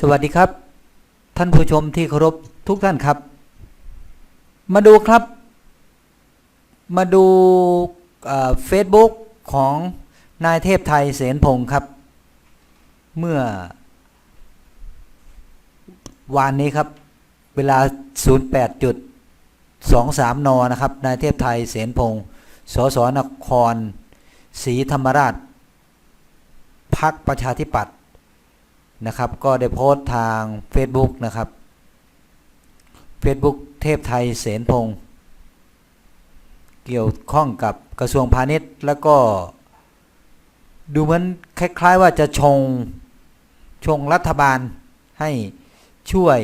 สวัสดีครับ ท่านผู้ชมที่เคารพทุกท่านครับ มาดูครับ มาดูเฟซบุ๊กของนายเทพไทยเสนพงศ์ครับ เมื่อวานนี้ครับ เวลา 08.23 น นะครับ นายเทพไทยเสนพงศ์สสนครศรีธรรมราช พักประชาธิปัตย์ นะครับ ก็ได้โพสต์ทาง Facebook นะครับ Facebook เทพไทยเสนพงศ์เกี่ยวข้องกับกระทรวงพาณิชย์ แล้วก็ ดูเหมือนคล้าย ๆ ว่าจะชงชงรัฐบาลให้ช่วย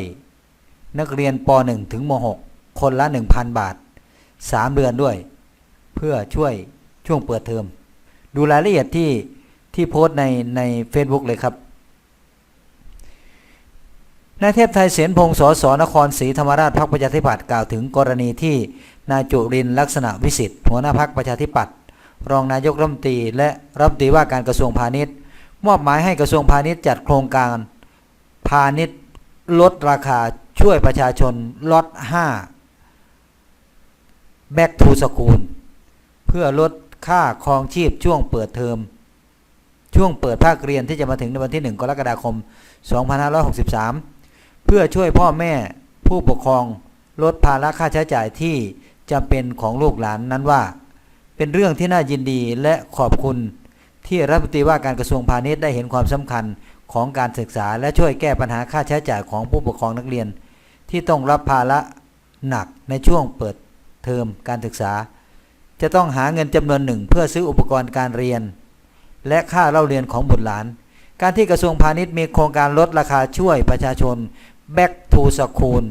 นักเรียนป .1 ถึงม .6 คนละ 1,000 บาท 3 เดือนด้วย เพื่อช่วยช่วงเปิดเทอม ดูรายละเอียดที่ที่โพสต์ในใน Facebook เลยครับ นายเทพไทยเสนพงศ์สสนครศรีธรรมราชพรรคประชาธิปัตย์กล่าวถึงกรณีที่นายจุรินทร์ลักษณะวิสิทธิ์หัวหน้าพรรคประชาธิปัตย์รองนายกรัฐมนตรีและรัฐมนตรีว่าการกระทรวงพาณิชย์ มอบหมายให้กระทรวงพาณิชย์จัดโครงการพาณิชย์ลดราคาช่วยประชาชนลด5 back to school เพื่อลดค่าครองชีพช่วงเปิดเทอมช่วงเปิดภาคเรียนที่จะมาถึงในวันที่ 1 กรกฎาคม 2563 พื่อช่วยพ่อแม่ผู้ปกครองลดภาระค่าใช้จ่ายที่จำเป็นของลูกหลานนั้นว่า เป็นเรื่องที่น่ายินดีและขอบคุณ ที่รัฐมนตรีว่าการกระทรวงพาณิชย์ได้เห็นความสำคัญของการศึกษาและช่วยแก้ปัญหาค่าใช้จ่ายของผู้ปกครองนักเรียน ที่ต้องรับภาระหนักในช่วงเปิดเทอมการศึกษา จะต้องหาเงินจำนวนหนึ่งเพื่อซื้ออุปกรณ์การเรียน และค่าเล่าเรียนของบุตรหลาน การที่กระทรวงพาณิชย์มีโครงการลดราคาช่วยประชาชน back to school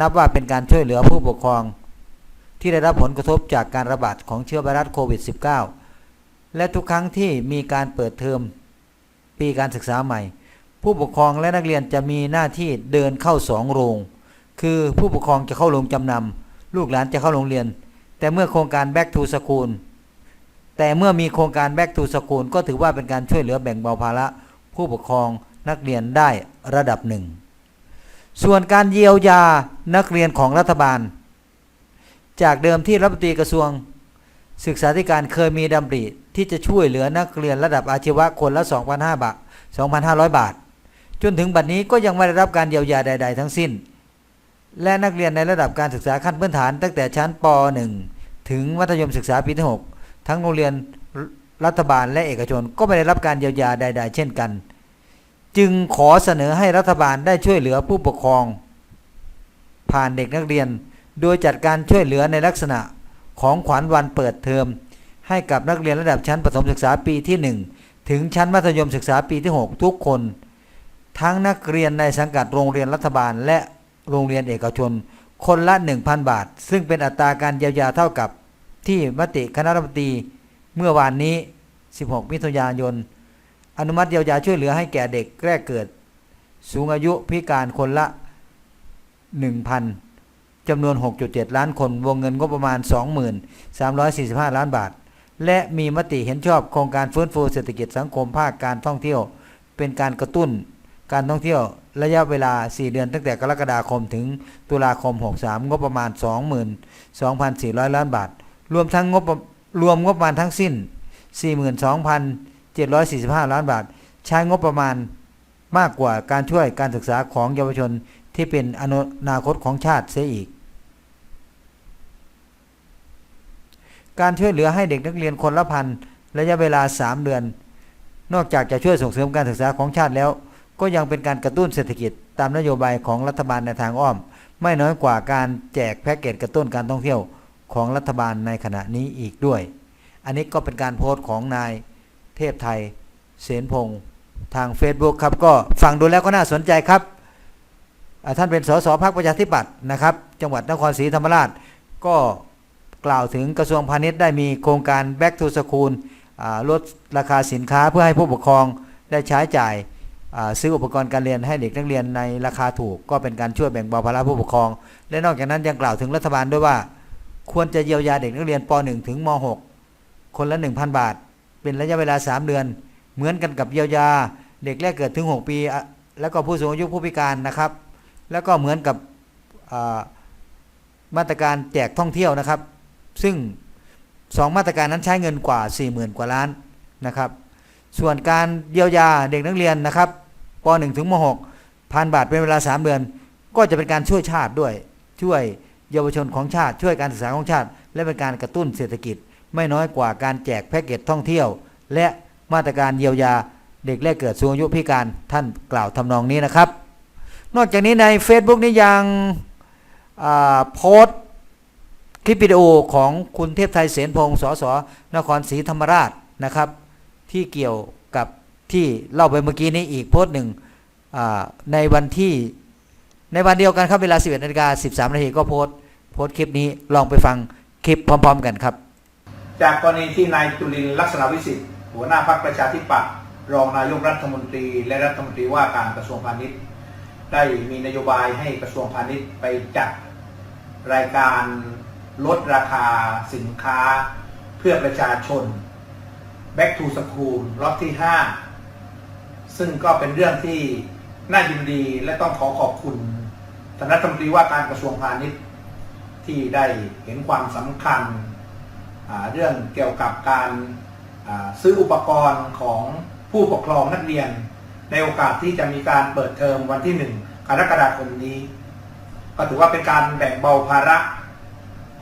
นับว่าเป็นการช่วยเหลือผู้ปกครอง ที่ได้รับผลกระทบจากการระบาดของเชื้อไวรัสโควิด -19 และทุกครั้งที่มีการเปิดเทอมปีการศึกษาใหม่ ผู้ปกครองและนักเรียนจะมีหน้าที่เดินเข้าสองโรง คือผู้ปกครองจะเข้าโรงจำนำลูกหลานจะเข้าโรงเรียน แต่เมื่อโครงการ back to school แต่เมื่อมีโครงการ back to school ก็ถือว่าเป็นการช่วยเหลือแบ่งเบาภาระผู้ปกครองนักเรียนได้ระดับหนึ่ง ส่วนการเยียวยานักเรียนของรัฐบาล จากเดิมที่รัฐมนตรีกระทรวงศึกษาธิการเคยมีดำริที่จะช่วยเหลือนักเรียนระดับอาชีวะคนละ 2,500 บาท 2,500 บาท จนถึงบัดนี้ก็ยังไม่ได้รับการเยียวยาใด ๆ ทั้งสิ้น และนักเรียนในระดับการศึกษาขั้นพื้นฐาน ตั้งแต่ชั้นป .1 ถึงมัธยมศึกษาปีที่ 6 ทั้งโรงเรียนรัฐบาลและเอกชนก็ไม่ได้รับการเยียวยาใด ๆ เช่นกัน จึงขอเสนอให้รัฐบาลได้ช่วยเหลือผู้ปกครอง ผ่านเด็กนักเรียน โดยจัดการช่วยเหลือในลักษณะของขวัญวันเปิดเทอม ให้กับนักเรียนระดับชั้นประถมศึกษาปีที่ 1 ถึงชั้นมัธยมศึกษาปีที่ 6 ทุกคน ทั้งนักเรียนในสังกัดโรงเรียนรัฐบาล และโรงเรียนเอกชน คนละ 1,000 บาท ซึ่งเป็นอัตราการเยียวยาเท่ากับที่มติคณะรัฐมนตรีเมื่อวานนี้ 16 มิถุนายน อนุมัติเยียวยาช่วยเหลือให้แก่เด็กแรกเกิด สูงอายุพิการคนละ 1,000จำนวน 6.7 ล้านคน วงเงินงบประมาณ 2345 ล้านบาท และมีมติเห็นชอบโครงการฟื้นฟูเศรษฐกิจสังคมภาคการท่องเที่ยว เป็นการกระตุ้น การท่องเที่ยวระยะเวลา 4 เดือนตั้งแต่กรกฎาคมถึงตุลาคม 63 งบประมาณ 22,400 ล้านบาท รวมทั้งงบรวมงบประมาณทั้งสิ้น 745 ล้านบาท ใช้งบประมาณมากกว่าการช่วยการศึกษาของเยาวชนที่เป็นอนาคตของชาติเสียอีก การช่วยเหลือให้เด็กนักเรียนคนละพันระยะเวลา 3 เดือน นอกจากจะช่วยส่งเสริมการศึกษาของชาติแล้ว ก็ยังเป็นการกระตุ้นเศรษฐกิจตามนโยบายของรัฐบาลในทางอ้อม ไม่น้อยกว่าการแจกแพ็กเกจกระตุ้นการท่องเที่ยวของรัฐบาลในขณะนี้อีกด้วย อันนี้ก็เป็นการโพสต์ของนาย พไทย เสนพงศ์ทาง Facebook ครับ ก็ฟังดูแล้วก็น่าสนใจครับ ท่านเป็นสสพักประชาธิปัตย์นะครับ จังหวัดนครศรีธรรมราช ก็กล่าวถึงกระทรวงพาณิชย์ได้มีโครงการ back to school ลดราคาสินค้าเพื่อให้ผู้ปกครองได้ใช้จ่ายซื้ออุปกรณ์การเรียนให้เด็กนักเรียนในราคาถูก ก็เป็นการช่วยแบ่งเบาภาระผู้ปกครอง และนอกจากนั้นยังกล่าวถึงรัฐบาลด้วยว่า ควรจะเยียวยาเด็กนักเรียนป .1 ถึงม .6 คนละ 1,000 บาท เป็นระยะเวลา 3 เดือน เหมือนกันกับเยียวยา เด็กแรกเกิดถึง 6 ปี แล้วก็ผู้สูงอายุผู้พิการนะครับ แล้วก็เหมือนกับมาตรการแจกท่องเที่ยวนะครับ ซึ่งสองมาตรการนั้นใช้เงินกว่า 40,000 กว่าล้านนะครับ ส่วนการเยียวยาเด็กนักเรียนนะครับป .1 ถึงม .6 พันบาทเป็นเวลา 3 เดือน ก็จะเป็นการช่วยชาติด้วย ช่วยเยาวชนของชาติ ช่วยการศึกษาของชาติ และเป็นการกระตุ้นเศรษฐกิจ ไม่น้อยกว่าการแจกแพ็กเกจท่องเที่ยว และมาตรการเยียวยาเด็กแรกเกิดสูงอายุพิการท่านกล่าวทำนองนี้นะครับ นอกจากนี้ใน Facebook นี้ยังโพสต์คลิปวิดีโอของคุณเทพไทยเสนพงศ์สสนครศรีธรรมราชนะครับ ที่เกี่ยวกับที่เล่าไปเมื่อกี้นี้อีกโพสต์หนึ่งในวันที่ในวันเดียวกันครับเวลา 11นาฬิกา13นาทีก็โพสต์โพสต์คลิปนี้ลองไปฟังคลิปพร้อม ๆ กันครับ จากกรณีที่นายจุลินลักษณะวิสิทธิ์หัวหน้าพรรคประชาธิปัตย์รองนายกรัฐมนตรีและรัฐมนตรีว่าการกระทรวงพาณิชย์ ได้มีนโยบายให้กระทรวงพาณิชย์ไปจัดรายการลดราคาสินค้าเพื่อประชาชน Back to School รอบที่ 5 ซึ่งก็เป็นเรื่องที่น่ายินดีและต้องขอขอบคุณท่านรัฐมนตรีว่าการกระทรวงพาณิชย์ ที่ได้เห็นความสำคัญ เรื่องเกี่ยวกับการซื้ออุปกรณ์ของผู้ปกครองนักเรียน ในโอกาสที่จะมีการเปิดเทอมวันที่หนึ่งกรกฎาคมนี้ ก็ถือว่าเป็นการแบ่งเบาภาระ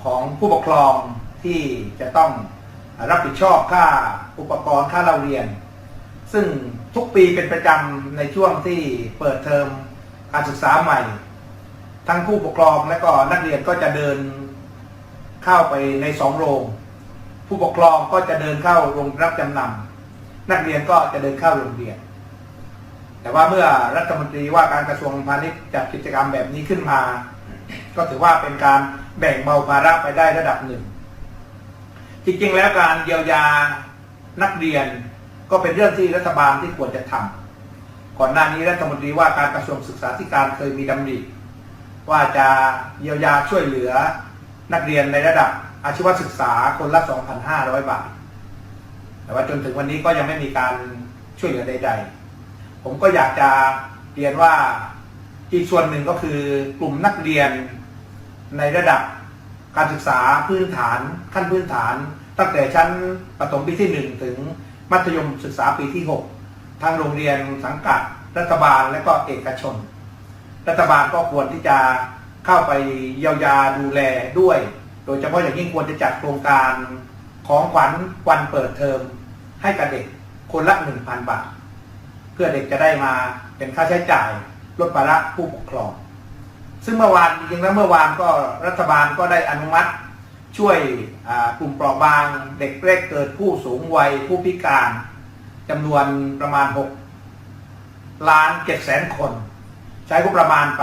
ของผู้ปกครองที่จะต้องรับผิดชอบค่าอุปกรณ์ค่าเราเรียน ซึ่งทุกปีเป็นประจำในช่วงที่เปิดเทอมการศึกษาใหม่ ทั้งผู้ปกครองและก็นักเรียนก็จะเดินเข้าไปในสองโรง ผู้ปกครองก็จะเดินเข้าโรงรับจำนำนักเรียนก็จะเดินเข้าโรงเรียน แต่ว่าเมื่อรัฐมนตรีว่าการกระทรวงพาณิชย์จัดกิจกรรมแบบนี้ขึ้นมา ก็ถือว่าเป็นการแบ่งเบาภาระไปได้ระดับหนึ่ง จริงๆ แล้วการเยียวยานักเรียนก็เป็นเรื่องที่รัฐบาลที่ควรจะทำก่อนหน้านี้รัฐมนตรีว่าการกระทรวงศึกษาธิการเคยมีดำริว่าจะเยียวยาช่วยเหลือนักเรียนในระดับ อาชีวศึกษาคนละ 2,500 บาท แต่ว่าจนถึงวันนี้ก็ยังไม่มีการช่วยเหลือใด ๆ ผมก็อยากจะเรียนว่าอีกส่วนหนึ่งก็คือกลุ่มนักเรียนในระดับการศึกษาพื้นฐานขั้นพื้นฐาน ตั้งแต่ชั้นประถมปีที่ 1 ถึงมัธยมศึกษาปีที่ 6 ทางโรงเรียนสังกัดรัฐบาลและก็เอกชน รัฐบาลก็ควรที่จะเข้าไปเยียวยาดูแลด้วย ดยเฉพาะอย่างยิ่งควรจะจัดโครงการของขวัญวันเปิดเทอมให้กับเด็กคนละ1,000บาท เพื่อเด็กจะได้มาเป็นค่าใช้จ่ายลดภาระผู้ปกครอง ซึ่งเมื่อวานจริงๆแล้วเมื่อวานก็รัฐบาลก็ได้อนุมัติ ช่วยกลุ่มเปราะบาง เด็กแรกเกิดผู้สูงวัยผู้พิการจำนวนประมาณ 6 ล้าน7แสนคน ใช้งบประมาณไป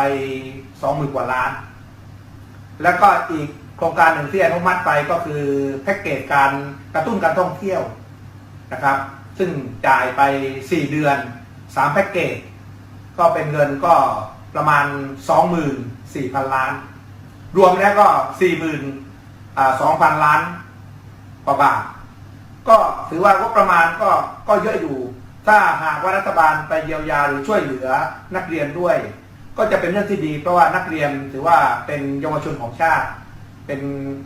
20,000กว่าล้าน แล้วก็อีก โครงการหนึ่งที่อนุมัติไปก็คือแพ็กเกจการกระตุ้นการท่องเที่ยวนะครับ ซึ่งจ่ายไป 4 เดือน 3 แพ็กเกจก็เป็นเงินก็ประมาณ 24,000 ล้าน รวมแล้วก็ 42,000 ล้านกว่าบาทก็ถือว่างบประมาณก็ก็เยอะอยู่ ถ้าหากว่ารัฐบาลไปเยียวยาหรือช่วยเหลือนักเรียนด้วย ก็จะเป็นเรื่องที่ดี เพราะว่านักเรียนถือว่าเป็นเยาวชนของชาติ เป็น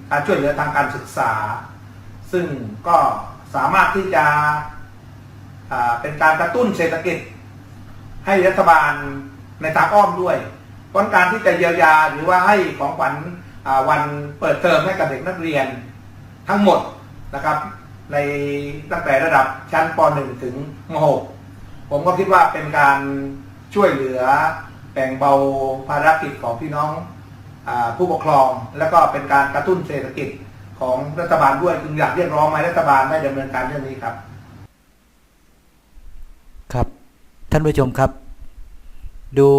การช่วยเหลือทางการศึกษา ซึ่งก็สามารถที่จะเป็นการกระตุ้นเศรษฐกิจ ให้รัฐบาลในทางอ้อมด้วยเพราะการที่จะเยียวยาหรือว่าให้ของขวัญวันเปิดเทอมให้กับเด็กนักเรียนทั้งหมดนะครับ ในตั้งแต่ระดับชั้นป .1 ถึงม .6 ผมก็คิดว่าเป็นการช่วยเหลือแบ่งเบาภารกิจของพี่น้อง ผู้ปกครอง แล้วก็เป็นการกระตุ้นเศรษฐกิจของรัฐบาลด้วยจึงอยากเรียกร้องให้รัฐบาลได้ดำเนินการเรื่องนี้ครับ ครับ ท่านผู้ชมครับ ดู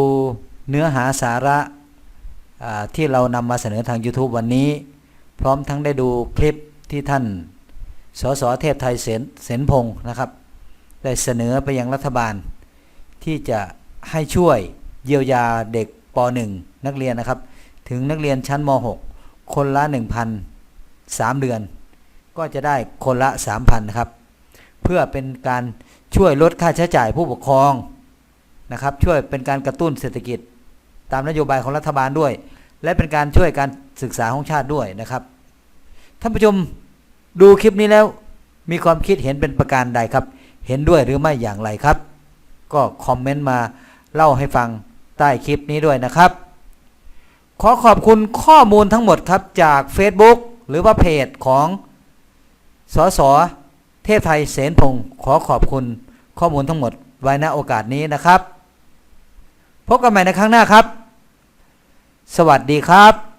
เนื้อหาสาระที่เรานำมาเสนอทาง YouTube วันนี้ พร้อมทั้งได้ดูคลิปที่ท่าน สสเทพไทยเสนเสนพงศ์นะครับ ได้เสนอไปยังรัฐบาล ที่จะให้ช่วยเยียวยาเด็กป .1 นักเรียนนะครับ ถึงนักเรียนชั้นม .6 คนละ 1,000 3 เดือน ก็จะได้คนละ 3,000นะครับ เพื่อเป็นการช่วยลดค่าใช้จ่ายผู้ปกครองนะครับ ช่วยเป็นการกระตุ้นเศรษฐกิจ ตามนโยบายของรัฐบาลด้วย และเป็นการช่วยการศึกษาของชาติด้วยนะครับท่านผู้ชมดูคลิปนี้แล้ว มีความคิดเห็นเป็นประการใดครับ เห็นด้วยหรือไม่อย่างไรครับ ก็คอมเมนต์มาเล่าให้ฟังใต้คลิปนี้ด้วยนะครับ ขอขอบคุณข้อมูลทั้งหมดครับจาก Facebook หรือว่าเพจของสสเทพไทยเสนพงศ์ขอขอบคุณข้อมูลทั้งหมดไว้ณโอกาสนี้นะครับ พบกันใหม่ในครั้งหน้าครับ สวัสดีครับ